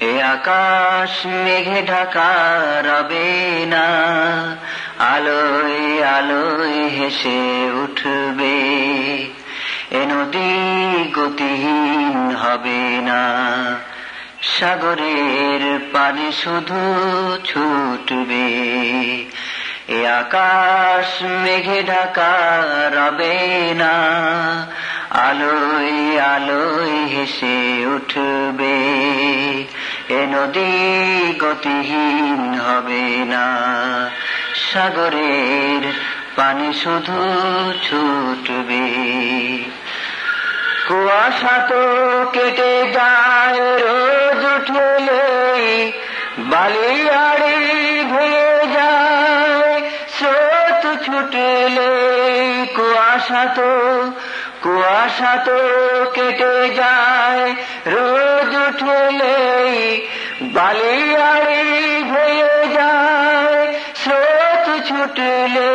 এ আকাশ মেঘে ঢাকা রবে না। আলোয় আলোয় হেসে উঠবে। এ নদী গতিহীন হবে না। সাগরের পানি শুধু ছুটবে। এ আকাশ মেঘে ঢাকা রবে না। আলোয় আলোয় হেসে উঠবে। নদী গতিহীন হবে না। সাগরের পানি শুধু ছুটবে। কুয়াশা তো কেটে যায় রোজ উঠলে বালিয়াড়ি ভেঙে যায়। স্রোত ছুটলে কুয়াশা তো কুয়াশা তো কেটে যায় রোজ উঠলে বালিয়াড়ি ভেঙে যায়, স্রোত ছুটলে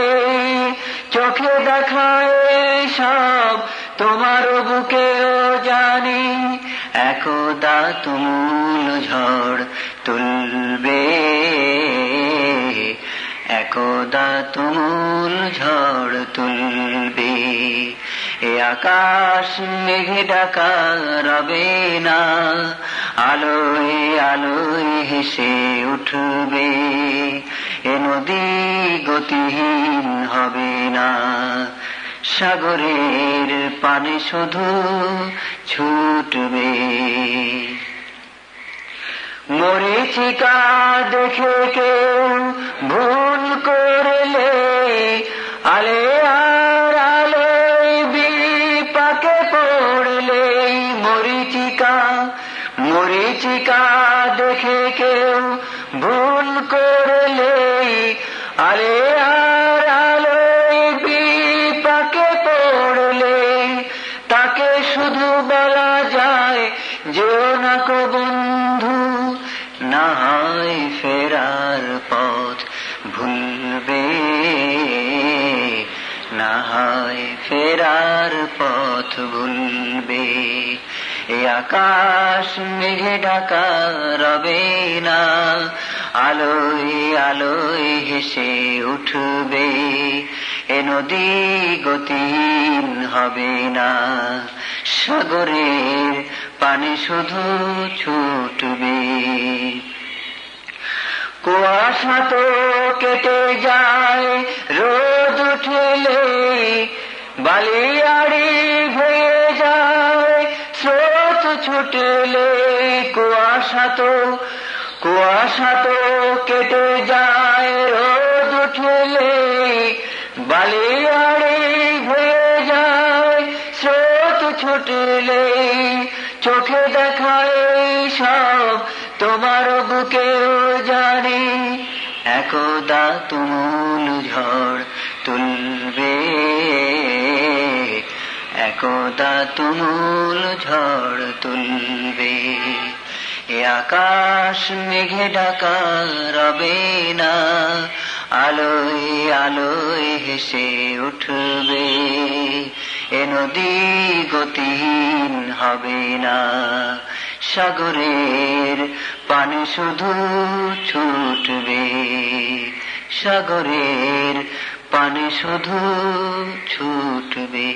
চোখে দেখায় সব তোমার বুকেও জানি, একদা তুমুল ঝড় তুলবে। একদা তুমুল ঝড় তুলবে। এ আকাশ মেঘে ডাকা রবে না আলোয় আলোয় হেসে উঠবে, এ নদী গতিহীন হবে না। সাগরের পানি শুধু ছুটবে। মরিচিকা দেখে কেউ ভুল করলে, আলে আর আলোয় বিপাকে পড়লে মরিচিকা মরিচিকা দেখে কেউ ভুল করলে আলে আর আলোয় বিপাকে পড়লে, তাকে শুধু বলা যায়, যেও না কো বন্ধু না হয় ফেরার পথ ভুলবে না হয় ফেরার পথ ভুলবে। এ আকাশ মেঘে ঢাকা রবে না। আলোয় আলোয় হেসে উঠবে, এ নদী গতিহীন হবে না। সাগরের পানি শুধু ছুটবে। কুয়াশা তো কেটে যায়, রোদ উঠলে বালিয়াড়ি ছুটলে কুয়াশা তো কেটে যায়, রোদ উঠলে বালিয়াড়ি ভেঙে যায়। স্রোত ছুটলে চোখে দেখায় সব, তোমার বুকেও জানি একদা তুমুল ঝড় তুলবে। একদা তুমুল ঝড় তুলবে। এ আকাশ মেঘে ঢাকা রবে না, আলোয় আলোয় হেসে উঠবে। এ নদী গতিহীন হবে না, সাগরের পানি শুধু ছুটবে। সাগরের পানি শুধু ছুটবে।